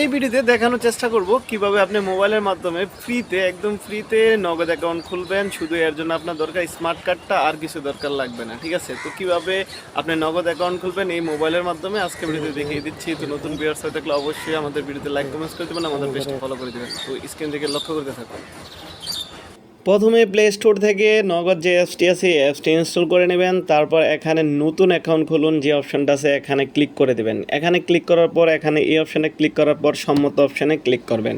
এই ভিডিওতে দেখানোর চেষ্টা করব কীভাবে আপনি মোবাইলের মাধ্যমে ফ্রিতে একদম ফ্রিতে নগদ অ্যাকাউন্ট খুলবেন। শুধু এর জন্য আপনার দরকার স্মার্ট কার্ডটা আর কিছু দরকার লাগবে না, ঠিক আছে? তো কীভাবে আপনি নগদ অ্যাকাউন্ট খুলবেন এই মোবাইলের মাধ্যমে? আজকে ভিডিওতে দেখিয়ে দিচ্ছি। তো নতুন ভিউয়ার্স হয়ে থাকলে অবশ্যই আমাদের ভিডিওতে লাইক কমেন্টস করে দেবেন, আমাদের পেজটা ফলো করে দেবেন। তো স্ক্রিন থেকে লক্ষ্য করতে থাকুন। প্রথমে প্লে স্টোর থেকে নগদ যে অ্যাপসটি আছে অ্যাপসটি ইনস্টল করে নেবেন। তারপর এখানে নতুন অ্যাকাউন্ট খুলুন, যে অপশানটা আছে, এখানে ক্লিক করে দেবেন। এখানে ক্লিক করার পর, এখানে এই অপশানে ক্লিক করার পর সম্মত অপশানে ক্লিক করবেন।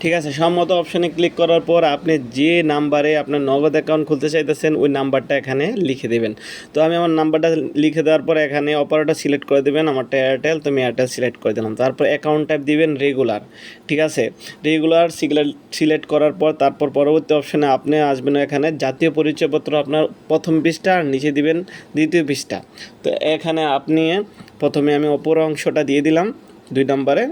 ঠিক আছে? সম্মত অপশানে ক্লিক করার পর আপনি যে নাম্বারে আপনার নগদ অ্যাকাউন্ট খুলতে চাইতেছেন, ওই নাম্বারটা এখানে লিখে দেবেন। তো আমি আমার নাম্বারটা লিখে দেওয়ার পর এখানে অপারেটর সিলেক্ট করে দেবেন আমারটা এয়ারটেল তুমি এয়ারটেল সিলেক্ট করে দিলাম। তারপর অ্যাকাউন্ট টাইপ দিবেন রেগুলার ঠিক আছে? রেগুলার সিলেক্ট করার পর, তারপর পরবর্তী অপশানে আপনি আসবেন এখানে, জাতীয় পরিচয়পত্র আপনার প্রথম পৃষ্ঠা আর নিচে দিবেন দ্বিতীয় পৃষ্ঠা। তো এখানে আপনি প্রথমে আমি অপর অংশটা দিয়ে দিলাম, দুই নম্বরে।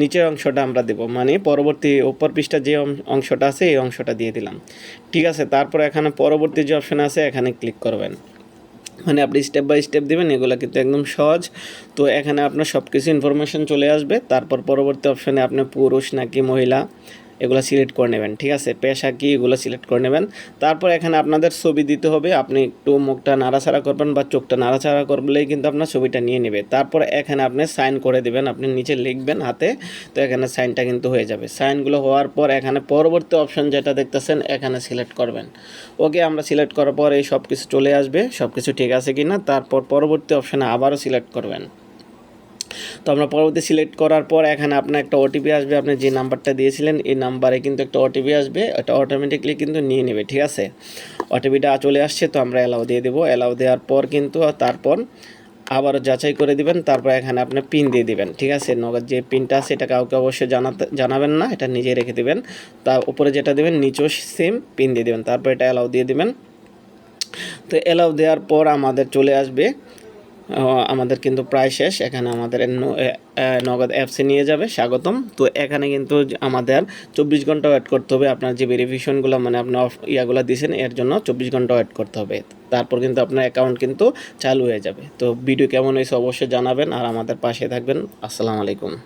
নিচের অংশটা আমরা দেব মানে পরবর্তী উপর পৃষ্ঠা যে অংশটা আছে, এই অংশটা দিয়ে দিলাম। ঠিক আছে, তারপর এখানে পরবর্তী যে অপশন আছে, এখানে ক্লিক করবেন। মানে আপনি স্টেপ বাই স্টেপ দেবেন, এগুলো কিন্তু একদম সহজ। তো এখানে আপনার সব কিছু ইনফরমেশন চলে আসবে, তারপর পরবর্তী অপশানে আপনি পুরুষ নাকি মহিলা এগুলো সিলেক্ট করে নেবেন, ঠিক আছে? পেশা কি এগুলো সিলেক্ট করে নেবেন। তারপর এখানে আপনাদের ছবি দিতে হবে, আপনি একটু মুখটা নাড়াচাড়া করবেন বা চোখটা নাড়াচাড়া করলেই কিন্তু আপনার ছবিটা নিয়ে নেবে। তারপর এখানে আপনি সাইন করে দেবেন, আপনি নিচে লিখবেন হাতে, তো এখানে সাইনটা কিন্তু হয়ে যাবে। সাইনগুলো হওয়ার পর এখানে পরবর্তী অপশন যেটা দেখতেছেন, এখানে সিলেক্ট করবেন। ওকে, আমরা সিলেক্ট করার পর এই সব কিছু চলে আসবে সব কিছু ঠিক আছে কি না তারপর পরবর্তী অপশানে আবারও সিলেক্ট করবেন। তো আমরা পরবর্তী সিলেক্ট করার পর এখানে আপনার একটা ওটিপি আসবে। আপনি যে নাম্বারটা দিয়েছিলেন, এই নাম্বারে কিন্তু একটা ওটিপি আসবে। এটা অটোমেটিকলি কিন্তু নিয়ে নেবে, ঠিক আছে? ওটিপিটা চলে আসছে, তো আমরা অ্যালাউ দিয়ে দেবো। অ্যালাউ দেওয়ার পর কিন্তু তারপর আবার যাচাই করে দিবেন। তারপর এখানে আপনি পিন দিয়ে দিবেন, ঠিক আছে? নগদ যে পিনটা আছে এটা কাউকে অবশ্যই জানাতে, জানাবেন না। এটা নিজে রেখে দিবেন। তার উপরে যেটা দেবেন, নিচেও সেম পিন দিয়ে দিবেন। তারপর এটা অ্যালাউ দিয়ে দিবেন। তো অ্যালাউ দেওয়ার পর আমাদের চলে আসবে আমাদের কিন্তু প্রায় শেষ। এখানে আমাদের নগদ অ্যাপসে নিয়ে যাবে, স্বাগতম। তো এখানে কিন্তু আমাদের চব্বিশ ঘণ্টা ওয়েট করতে হবে। আপনার যে ভেরিফিকেশনগুলো মানে আপনি অফ- ইয়াগুলো দিয়েছেন এর জন্য চব্বিশ ঘণ্টা ওয়েট করতে হবে। তারপর কিন্তু আপনার অ্যাকাউন্ট কিন্তু চালু হয়ে যাবে। তো ভিডিও কেমন হয়েছে অবশ্যই জানাবেন, আর আমাদের পাশে থাকবেন। আসসালামু আলাইকুম।